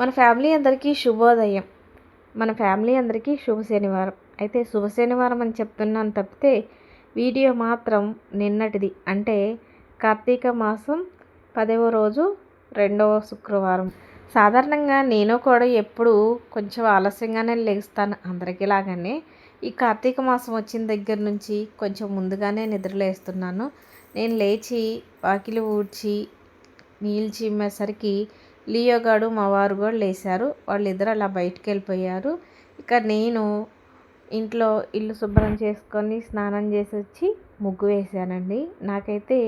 మన ఫ్యామిలీ అందరికీ శుభోదయం. మన ఫ్యామిలీ అందరికీ శుభ శనివారం అయితే శుభ శనివారం అని చెప్తున్నాను తప్పితే వీడియో మాత్రం నిన్నటిది. అంటే కార్తీక మాసం పదవ రోజు రెండవ శుక్రవారం. సాధారణంగా నేను కూడా ఎప్పుడు కొంచెం ఆలస్యంగానే లేస్తాను. అందరికీ లాగానే ఈ కార్తీక మాసం వచ్చిన దగ్గర నుంచి కొంచెం ముందుగానే నిద్రలేస్తున్నాను నేను లేచి వాకిలి ఊడ్చి నీళ్ళు చిమ్మేసరికి లియో గాడు మా వారు కూడా లేచారు వాళ్ళిద్దరు అలా బయటికి వెళ్ళిపోయారు. ఇక నేను ఇంట్లో ఇల్లు శుభ్రం చేసుకొని స్నానం చేసి వచ్చి ముగ్గు వేసానండి నాకైతే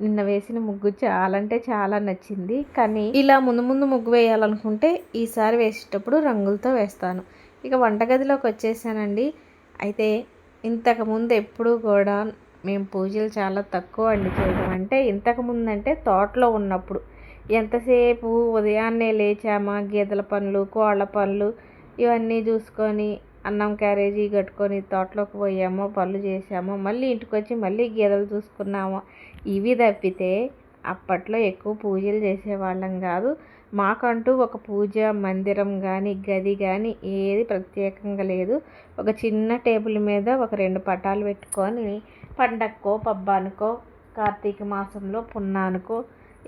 నిన్న వేసిన ముగ్గు చాలా అంటే చాలా నచ్చింది. కానీ ఇలా ముందు ముందు ముగ్గు వేయాలనుకుంటే ఈసారి వేసేటప్పుడు రంగులతో వేస్తాను. ఇక వంటగదిలోకి వచ్చేసానండి. అయితే ఇంతకుముందు ఎప్పుడు కూడా మేము పూజలు చాలా తక్కువ అండి చేయడం అంటే ఇంతకుముందు అంటే తోటలో ఉన్నప్పుడు ఎంతసేపు ఉదయాన్నే లేచామా? గేదెల పనులు కోళ్ళ పనులు ఇవన్నీ చూసుకొని అన్నం క్యారేజీ కట్టుకొని తోటలోకి పోయామో పనులు చేసామో మళ్ళీ ఇంటికి వచ్చి మళ్ళీ గేదెలు చూసుకున్నామో. ఇవి తప్పితే అప్పట్లో ఎక్కువ పూజలు చేసేవాళ్ళం కాదు. మాకంటూ ఒక పూజ మందిరం కానీ గది కానీ ఏది ప్రత్యేకంగా లేదు. ఒక చిన్న టేబుల్ మీద ఒక రెండు పటాలు పెట్టుకొని పండక్కో పబ్బానికో కార్తీక మాసంలో పున్నానుకో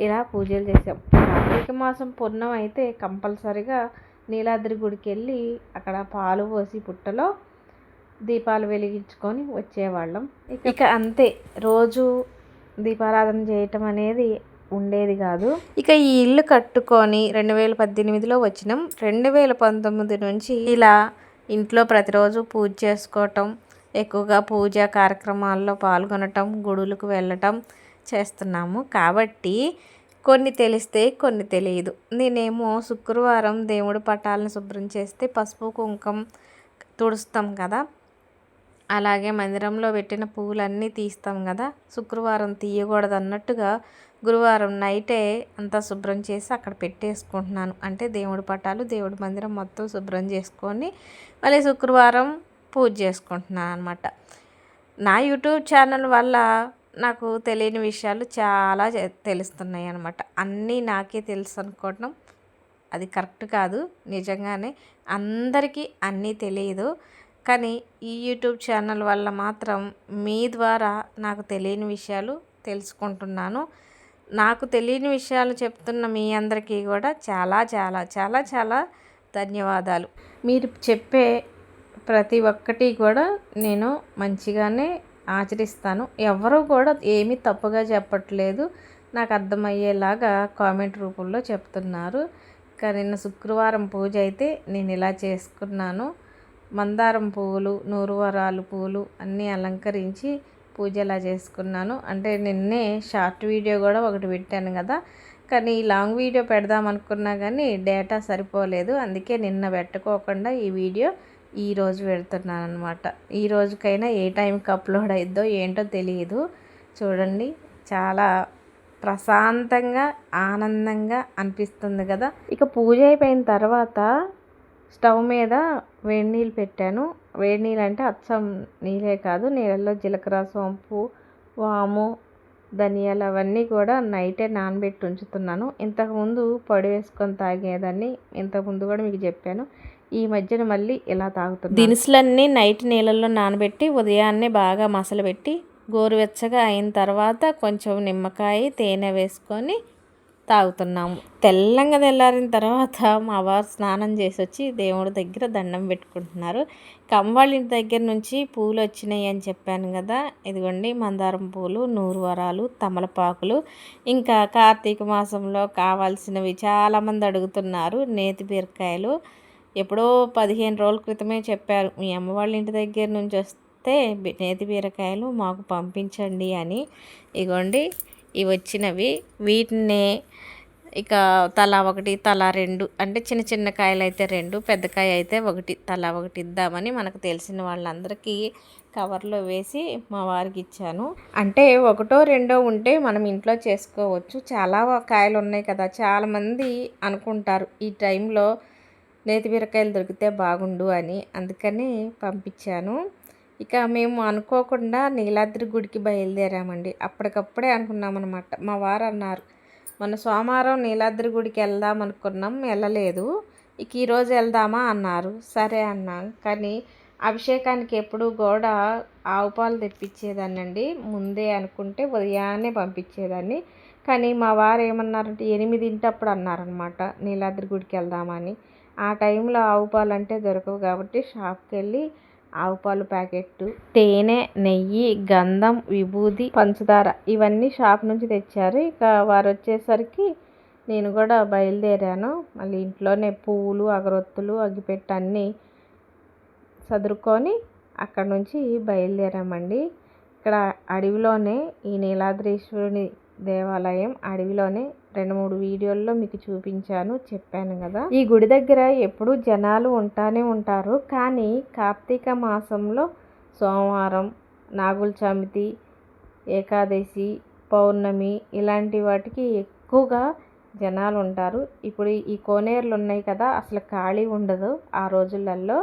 ఇలా పూజలు చేసాం కార్తీక మాసం పున్నం అయితే కంపల్సరిగా నీలాద్రి గుడికి వెళ్ళి అక్కడ పాలు పోసి పుట్టలో దీపాలు వెలిగించుకొని వచ్చేవాళ్ళం. ఇక అంతే. రోజు దీపారాధన చేయటం అనేది ఉండేది కాదు. ఇక ఈ ఇల్లు కట్టుకొని రెండు వేల పద్దెనిమిదిలో వచ్చినాం. రెండు వేల పంతొమ్మిది నుంచి ఇలా ఇంట్లో ప్రతిరోజు పూజ చేసుకోవటం ఎక్కువగా పూజా కార్యక్రమాల్లో పాల్గొనటం గుడులకు వెళ్ళటం చేస్తున్నాము. కాబట్టి కొన్ని తెలిస్తే కొన్ని తెలియదు. నేనేమో శుక్రవారం దేవుడి పటాలను శుభ్రం చేస్తే పసుపు కుంకం తుడుస్తాం కదా. అలాగే మందిరంలో పెట్టిన పువ్వులన్నీ తీస్తాం కదా. శుక్రవారం తీయకూడదు అన్నట్టుగా గురువారం నైటే అంతా శుభ్రం చేసి అక్కడ పెట్టేసుకుంటున్నాను. అంటే దేవుడి పటాలు దేవుడి మందిరం మొత్తం శుభ్రం చేసుకొని మళ్ళీ శుక్రవారం పూజ చేసుకుంటున్నాను అనమాట నా యూట్యూబ్ ఛానల్ వల్ల నాకు తెలియని విషయాలు చాలా తెలుస్తున్నాయి అనమాట అన్నీ నాకే తెలుసు అనుకోవడం అది కరెక్ట్ కాదు. నిజంగానే అందరికీ అన్నీ తెలియదు. కానీ ఈ యూట్యూబ్ ఛానల్ వల్ల మాత్రం మీ ద్వారా నాకు తెలియని విషయాలు తెలుసుకుంటున్నాను. నాకు తెలియని విషయాలు చెప్తున్న మీ అందరికీ కూడా చాలా చాలా చాలా చాలా ధన్యవాదాలు. మీరు చెప్పే ప్రతి ఒక్కటి కూడా నేను మంచిగానే ఆచరిస్తాను. ఎవరూ కూడా ఏమీ తప్పుగా చెప్పట్లేదు. నాకు అర్థమయ్యేలాగా కామెంట్ రూపంలో చెప్తున్నారు. కానీ నిన్న శుక్రవారం పూజ అయితే నేను ఇలా చేసుకున్నాను. మందారం పువ్వులు నూరువరాలు పువ్వులు అన్నీ అలంకరించి పూజ ఇలా చేసుకున్నాను. అంటే నిన్నే షార్ట్ వీడియో కూడా ఒకటి పెట్టాను కదా. కానీ లాంగ్ వీడియో పెడదాం అనుకున్నా కానీ డేటా సరిపోలేదు. అందుకే నిన్న పెట్టుకోకుండా ఈ వీడియో ఈరోజు పెడుతున్నాను అనమాట ఈ రోజుకైనా ఏ టైంకి అప్లోడ్ అయిద్దో ఏంటో తెలియదు. చూడండి చాలా ప్రశాంతంగా ఆనందంగా అనిపిస్తుంది కదా. ఇక పూజ అయిపోయిన తర్వాత స్టవ్ మీద వేడి నీళ్ళు పెట్టాను. వేడి నీళ్ళు అంటే అచ్చం నీళ్ళే కాదు నీళ్ళల్లో జీలకర్ర సోంపు వాము ధనియాలు అవన్నీ కూడా నైటే నానబెట్టి ఉంచుతున్నాను. ఇంతకుముందు పొడి వేసుకొని తాగేదాన్ని ఇంతకుముందు కూడా మీకు చెప్పాను. ఈ మధ్యన మళ్ళీ ఇలా తాగుతుంది దినుసులన్నీ నైట్ నీళ్ళల్లో నానబెట్టి ఉదయాన్నే బాగా మసలుపెట్టి గోరువెచ్చగా అయిన తర్వాత కొంచెం నిమ్మకాయ తేనె వేసుకొని తాగుతున్నాము. తెల్లంగా తెల్లారిన తర్వాత మా వారు స్నానం చేసి వచ్చి దేవుడి దగ్గర దండం పెట్టుకుంటున్నారు. కమ్మవాళ్ళ ఇంటి దగ్గర నుంచి పూలు వచ్చినాయి అని చెప్పాను కదా ఇదిగోండి మందారం పూలు నూరు వరాలు తమలపాకులు. ఇంకా కార్తీక మాసంలో కావాల్సినవి చాలామంది అడుగుతున్నారు నేతి బీరకాయలు ఎప్పుడో పదిహేను రోజుల క్రితమే చెప్పారు మీ అమ్మ వాళ్ళ ఇంటి దగ్గర నుంచి వస్తే నేతి బీరకాయలు మాకు పంపించండి అని. ఇగోండి ఇవి వచ్చినవి. వీటిని ఇక తలా ఒకటి తలా రెండు అంటే చిన్న చిన్న కాయలు అయితే రెండు పెద్ద కాయ అయితే ఒకటి తలా ఒకటి ఇద్దామని మనకు తెలిసిన వాళ్ళందరికీ కవర్లో వేసి మా వారికి ఇచ్చాను. అంటే ఒకటో రెండో ఉంటే మనం ఇంట్లో చేసుకోవచ్చు. చాలా కాయలు ఉన్నాయి కదా చాలామంది అనుకుంటారు ఈ టైంలో నేతి బీరకాయలు దొరికితే బాగుండు అని అందుకని పంపించాను. ఇక మేము అనుకోకుండా నీలాద్రి గుడికి బయలుదేరామండి. అప్పటికప్పుడే అనుకున్నామన్నమాట. మా వారు అన్నారు మన సోమవారం నీలాద్రి గుడికి వెళ్దాం అనుకున్నాం వెళ్ళలేదు. ఇక ఈరోజు వెళ్దామా? అన్నారు. సరే అన్నా. కానీ అభిషేకానికి ఎప్పుడు కూడా ఆవు పాలు తెప్పించేదాన్ని అండి ముందే అనుకుంటే ఉదయాన్నే పంపించేదాన్ని. కానీ మా వారు ఏమన్నారంటే ఎనిమిదింటప్పుడు అన్నారనమాట నీలాద్రి గుడికి వెళ్దామని ఆ టైంలో ఆవు పాలు అంటే దొరకవు కాబట్టి షాప్కి వెళ్ళి ఆవు పాలు ప్యాకెట్ తేనె నెయ్యి గంధం విభూది పంచదార ఇవన్నీ షాప్ నుంచి తెచ్చారు. ఇక వారు వచ్చేసరికి నేను కూడా బయలుదేరాను. మళ్ళీ ఇంట్లోనే పువ్వులు అగరొత్తులు అగ్గిపెట్టి అన్నీ చదురుకొని అక్కడ నుంచి బయలుదేరామండి. ఇక్కడ అడవిలోనే ఈ నీలాద్రీశ్వరుని దేవాలయం అడవిలోనే రెండు మూడు వీడియోల్లో మీకు చూపించాను చెప్పాను కదా. ఈ గుడి దగ్గర ఎప్పుడు జనాలు ఉంటానే ఉంటారు. కానీ కార్తీక మాసంలో సోమవారం నాగుల చమితి ఏకాదశి పౌర్ణమి ఇలాంటి వాటికి ఎక్కువగా జనాలు ఉంటారు. ఇప్పుడు ఈ కోనేరులు ఉన్నాయి కదా అసలు ఖాళీ ఉండదు ఆ రోజులలో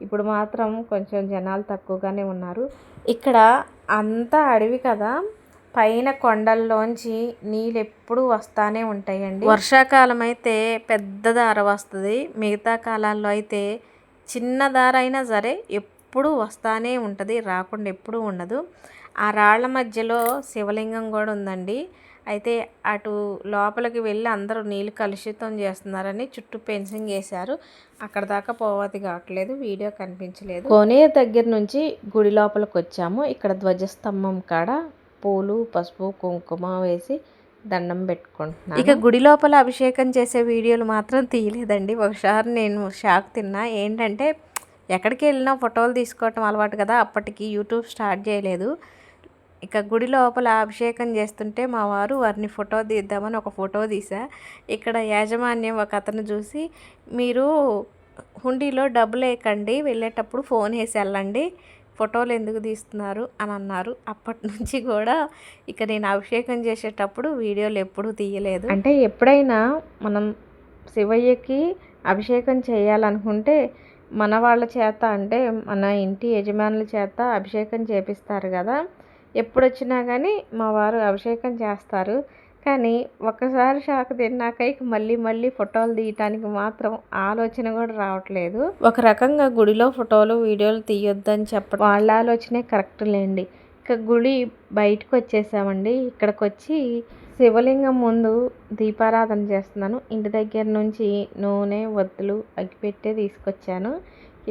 ఇప్పుడు మాత్రం కొంచెం జనాలు తక్కువగానే ఉన్నారు. ఇక్కడ అంతా అడవి కదా. పైన కొండల్లోంచి నీళ్ళు ఎప్పుడు వస్తానే ఉంటాయండి. వర్షాకాలం అయితే పెద్ద దార వస్తుంది. మిగతా కాలాల్లో అయితే చిన్న దార అయినా సరే ఎప్పుడు వస్తానే ఉంటుంది. రాకుండా ఎప్పుడూ ఉండదు. ఆ రాళ్ళ మధ్యలో శివలింగం కూడా ఉందండి. అయితే అటు లోపలికి వెళ్ళి అందరూ నీళ్ళు కలుషితం చేస్తున్నారని చుట్టూ ఫెన్సింగ్ వేశారు. అక్కడ దాకా పోవది కావట్లేదు. వీడియో కనిపించలేదు. కోనేరు దగ్గర నుంచి గుడి లోపలికి వచ్చాము. ఇక్కడ ధ్వజస్తంభం కాడ పూలు పసుపు కుంకుమ వేసి దండం పెట్టుకుంటున్నాను. ఇక గుడి లోపల అభిషేకం చేసే వీడియోలు మాత్రం తీయలేదండి. ఒకసారి నేను షాక్ తిన్నా. ఏంటంటే ఎక్కడికి వెళ్ళినా ఫోటోలు తీసుకోవటం అలవాటు కదా అప్పటికి యూట్యూబ్ స్టార్ట్ చేయలేదు. ఇక గుడి లోపల అభిషేకం చేస్తుంటే మా వారు వారిని ఫోటో తీద్దామని ఒక ఫోటో తీసా ఇక్కడ యాజమాన్యం ఒక అతను చూసి మీరు హుండీలో డబ్బులు వేయకండి వెళ్ళేటప్పుడు ఫోన్ వేసి వెళ్ళండి ఫోటోలు ఎందుకు తీస్తున్నారు అని అన్నారు. అప్పటి నుంచి కూడా ఇక నేను అభిషేకం చేసేటప్పుడు వీడియోలు ఎప్పుడూ తీయలేదు. అంటే ఎప్పుడైనా మనం శివయ్యకి అభిషేకం చేయాలనుకుంటే మన వాళ్ళ చేత అంటే మన ఇంటి యజమానుల చేత అభిషేకం చేపిస్తారు కదా. ఎప్పుడు వచ్చినా కానీ మా వారు అభిషేకం చేస్తారు. కానీ ఒక్కసారి షాక్ తిన్నాక ఇక మళ్ళీ మళ్ళీ ఫోటోలు తీయటానికి మాత్రం ఆలోచన కూడా రావట్లేదు. ఒక రకంగా గుడిలో ఫోటోలు వీడియోలు తీయొద్దని చెప్పడం వాళ్ళ ఆలోచనే కరెక్ట్ లేండి. ఇక గుడి బయటకు వచ్చేసామండి. ఇక్కడికి వచ్చి శివలింగం ముందు దీపారాధన చేస్తున్నాను. ఇంటి దగ్గర నుంచి నూనె ఒత్తులు అగ్గిపెట్టే తీసుకొచ్చాను.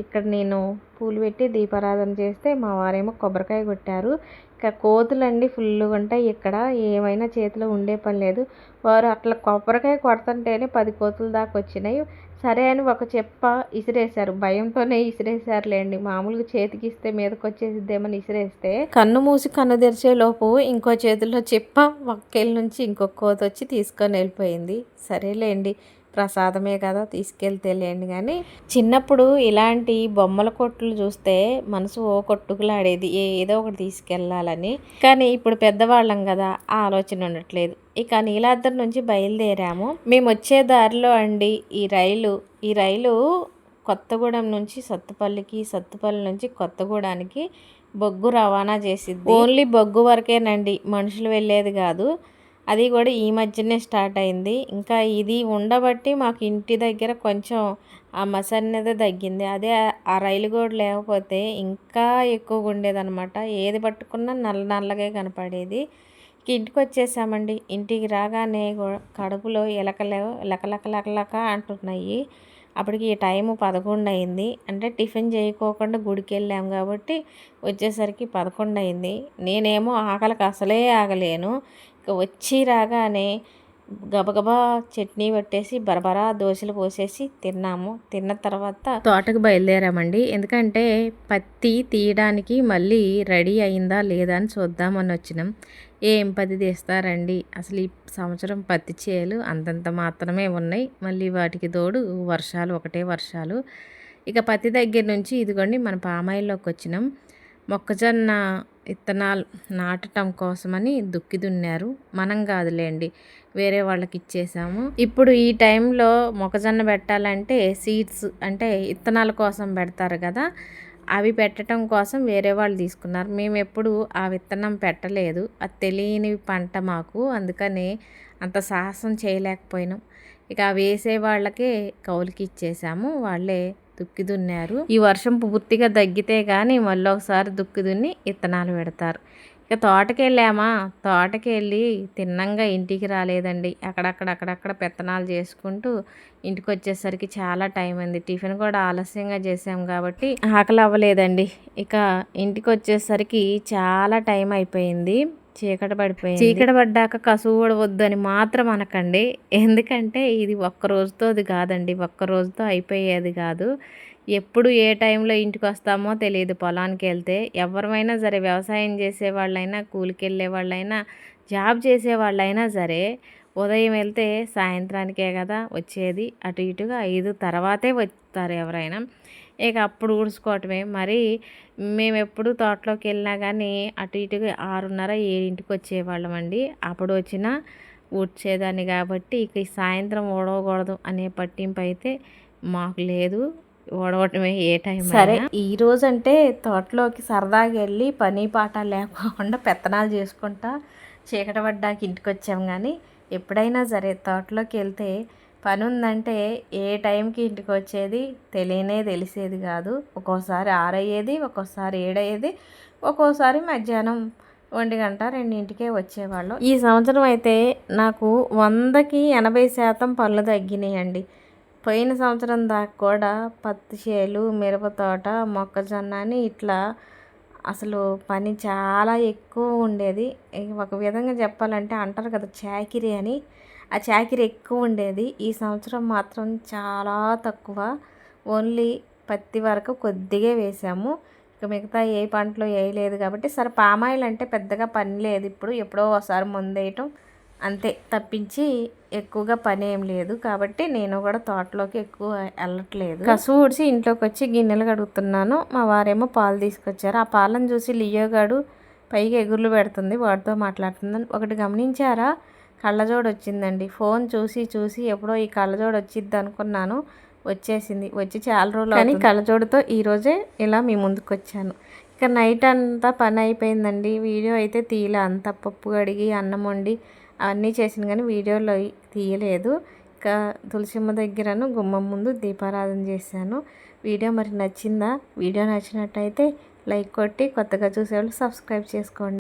ఇక్కడ నేను పూలు పెట్టి దీపారాధన చేస్తే మా వారేమో కొబ్బరికాయ కొట్టారు. కోతులండి ఫుల్గా ఉంటాయి ఇక్కడ ఏమైనా చేతిలో ఉండే పని లేదు. వారు అట్లా కొబ్బరికాయ కొడుతుంటేనే పది కోతులు దాకా వచ్చినాయి. సరే అని ఒక చెప్ప ఇసిరేశారు. భయంతోనే ఇసిరేశారులేండి. మామూలుగా చేతికి ఇస్తే మీదకి వచ్చేసిద్దేమని ఇసిరేస్తే కన్ను మూసి కన్ను తెరిచే లోపు ఇంకో చేతిలో చెప్ప ఒక్కేళ్ళ నుంచి ఇంకొక కోత వచ్చి తీసుకొని వెళ్ళిపోయింది. సరేలేండి. ప్రసాదమే కదా తీసుకెళ్తేలేండి కానీ చిన్నప్పుడు ఇలాంటి బొమ్మల కొట్లు చూస్తే మనసు ఓ కొట్టుకులాడేది. ఏదో ఒకటి తీసుకెళ్ళాలని కానీ ఇప్పుడు పెద్దవాళ్ళం కదా ఆ ఆలోచన ఉండట్లేదు. ఇక నీలాద్రి నుంచి బయలుదేరాము. మేము వచ్చే దారిలో అండి ఈ రైలు. ఈ రైలు కొత్తగూడెం నుంచి సత్తుపల్లికి సత్తుపల్లి నుంచి కొత్తగూడానికి బొగ్గు రవాణా చేసింది ఓన్లీ బొగ్గు వరకేనండి. మనుషులు వెళ్ళేది కాదు. అది కూడా ఈ మధ్యనే స్టార్ట్ అయింది. ఇంకా ఇది ఉండబట్టి మాకు ఇంటి దగ్గర కొంచెం ఆ మస అనేది తగ్గింది. అదే ఆ రైలు కూడా లేకపోతే ఇంకా ఎక్కువగా ఉండేదన్నమాట. ఏది పట్టుకున్నా నల్ల నల్లగా కనపడేది. ఇంటికి వచ్చేసామండి. ఇంటికి రాగానే కడుపులో ఎలకలే లకలక అంటున్నాయి. అప్పటికి ఈ టైము పదకొండు అయింది అంటే టిఫిన్ చేయకోకుండా గుడికి వెళ్ళాం కాబట్టి వచ్చేసరికి పదకొండు అయింది నేనేమో ఆకలికి అసలే ఆగలేను. ఇక వచ్చి రాగానే గబగబా చట్నీ పెట్టేసి బరబరా దోశలు పోసేసి తిన్నాము. తిన్న తర్వాత తోటకు బయలుదేరామండి. ఎందుకంటే పత్తి తీయడానికి మళ్ళీ రెడీ అయిందా లేదా అని చూద్దామని వచ్చినాం. ఏం పత్తి తీస్తారండి? అసలు ఈ సంవత్సరం పత్తి చేలు అంతంత మాత్రమే ఉన్నాయి. మళ్ళీ వాటికి తోడు వర్షాలు ఒకటే వర్షాలు. ఇక పత్తి దగ్గర నుంచి ఇదిగోండి మన పామాయిల్లోకి వచ్చినాం. మొక్కజొన్న విత్తనాలు నాటటం కోసమని దుక్కి దున్నారు మనం కాదులేండి వేరే వాళ్ళకి ఇచ్చేసాము. ఇప్పుడు ఈ టైంలో మొక్కజొన్న పెట్టాలంటే సీడ్స్ అంటే విత్తనాల కోసం పెడతారు కదా అవి పెట్టడం కోసం వేరే వాళ్ళు తీసుకున్నారు. మేము ఎప్పుడు ఆ విత్తనం పెట్టలేదు. అది తెలియని పంట మాకు అందుకని అంత సాహసం చేయలేకపోయినాం. ఇక వేసే వాళ్ళకే కౌలుకి ఇచ్చేసాము. వాళ్ళే దుక్కి దున్నారు ఈ వర్షం పూర్తిగా తగ్గితే కానీ మళ్ళీ ఒకసారి దుక్కి దున్ని ఇత్తనాలు పెడతారు. ఇక తోటకి వెళ్ళామా తోటకి వెళ్ళి తిన్నంగా ఇంటికి రాలేదండి. అక్కడక్కడ అక్కడక్కడ పెత్తనాలు చేసుకుంటూ ఇంటికి వచ్చేసరికి చాలా టైం అయింది. టిఫిన్ కూడా ఆలస్యంగా చేసాం కాబట్టి ఆకలి అవ్వలేదండి ఇక ఇంటికి వచ్చేసరికి చాలా టైం అయిపోయింది. చీకట పడిపోయింది. చీకట పడ్డాక కసువు వద్దు అని మాత్రం అనకండి. ఎందుకంటే ఇది ఒక్క రోజుతో అది కాదండి. ఒక్క రోజుతో అయిపోయేది కాదు. ఎప్పుడు ఏ టైంలో ఇంటికి వస్తామో తెలియదు పొలానికి వెళ్తే. ఎవరిమైనా సరే వ్యవసాయం చేసే వాళ్ళైనా కూలికి వెళ్ళే వాళ్ళైనా జాబ్ చేసే వాళ్ళైనా సరే ఉదయం వెళ్తే సాయంత్రానికే కదా వచ్చేది. అటు ఇటుగా ఐదు తర్వాతే వస్తారు ఎవరైనా. ఇక అప్పుడు ఊడ్చుకోవటమే. మరి మేము ఎప్పుడు తోటలోకి వెళ్ళినా కానీ అటు ఇటుగా ఆరున్నర ఏడింటికి వచ్చేవాళ్ళం అండి. అప్పుడు వచ్చిన ఊడ్చేదాన్ని కాబట్టి ఇక సాయంత్రం ఓడవకూడదు అనే పట్టింపు అయితే మాకు లేదు. ఓడవటమే ఏ టైం సరే ఈ రోజు అంటే తోటలోకి సరదాగా వెళ్ళి పని పాట లేకుండా పెత్తనాలు చేసుకుంటా చీకట పడ్డాక ఇంటికి వచ్చాం కానీ ఎప్పుడైనా సరే తోటలోకి వెళ్తే పని ఉందంటే ఏ టైంకి ఇంటికి వచ్చేది తెలియనే తెలిసేది కాదు. ఒక్కోసారి ఆరయ్యేది ఒక్కోసారి ఏడయ్యేది ఒక్కోసారి మధ్యాహ్నం ఒంటి గంట రెండింటికే వచ్చేవాళ్ళం. ఈ సంవత్సరం అయితే నాకు వందకి ఎనభై శాతం పనులు తగ్గినాయండి. పోయిన సంవత్సరం దాకా కూడా పత్తి చేలు మిరప తోట మొక్కజొన్న అని ఇట్లా అసలు పని చాలా ఎక్కువ ఉండేది. ఒక విధంగా చెప్పాలంటే అంటారు కదా చాకిరి అని. ఆ చాకిరి ఎక్కువ ఉండేది. ఈ సంవత్సరం మాత్రం చాలా తక్కువ. ఓన్లీ పత్తి వరకు కొద్దిగా వేసాము. ఇక మిగతా ఏ పంటలో వేయలేదు కాబట్టి సరే పామాయిల్ అంటే పెద్దగా పని లేదు ఇప్పుడు. ఎప్పుడో ఒకసారి ముందేయటం అంతే. తప్పించి ఎక్కువగా పని ఏం లేదు కాబట్టి నేను కూడా తోటలోకి ఎక్కువ వెళ్ళట్లేదు. కసు ఊడ్చి ఇంట్లోకి వచ్చి గిన్నెలు కడుగుతున్నాను. మా వారేమో పాలు తీసుకొచ్చారు. ఆ పాలను చూసి లియోగాడు పైకి ఎగుర్లు పెడుతుంది. వాడితో మాట్లాడుతుందని ఒకటి గమనించారా? కళ్ళజోడు వచ్చిందండి ఫోన్ చూసి చూసి ఎప్పుడో ఈ కళ్ళజోడు వచ్చిద్ది అనుకున్నాను వచ్చేసింది. వచ్చి చాలా రోజులు కానీ కళ్ళజోడుతో ఈరోజే ఇలా మీ ముందుకు వచ్చాను ఇక నైట్ అంతా పని అయిపోయిందండి వీడియో అయితే తీయలే. అంత పప్పు కడిగి అన్నం వండి అవన్నీ చేసింది కానీ వీడియోలో తీయలేదు. ఇక తులసిమ్మ దగ్గరను గుమ్మం ముందు దీపారాధన చేశాను. వీడియో మరి నచ్చిందా? వీడియో నచ్చినట్టయితే లైక్ కొట్టి కొత్తగా చూసేవాళ్ళు సబ్స్క్రైబ్ చేసుకోండి.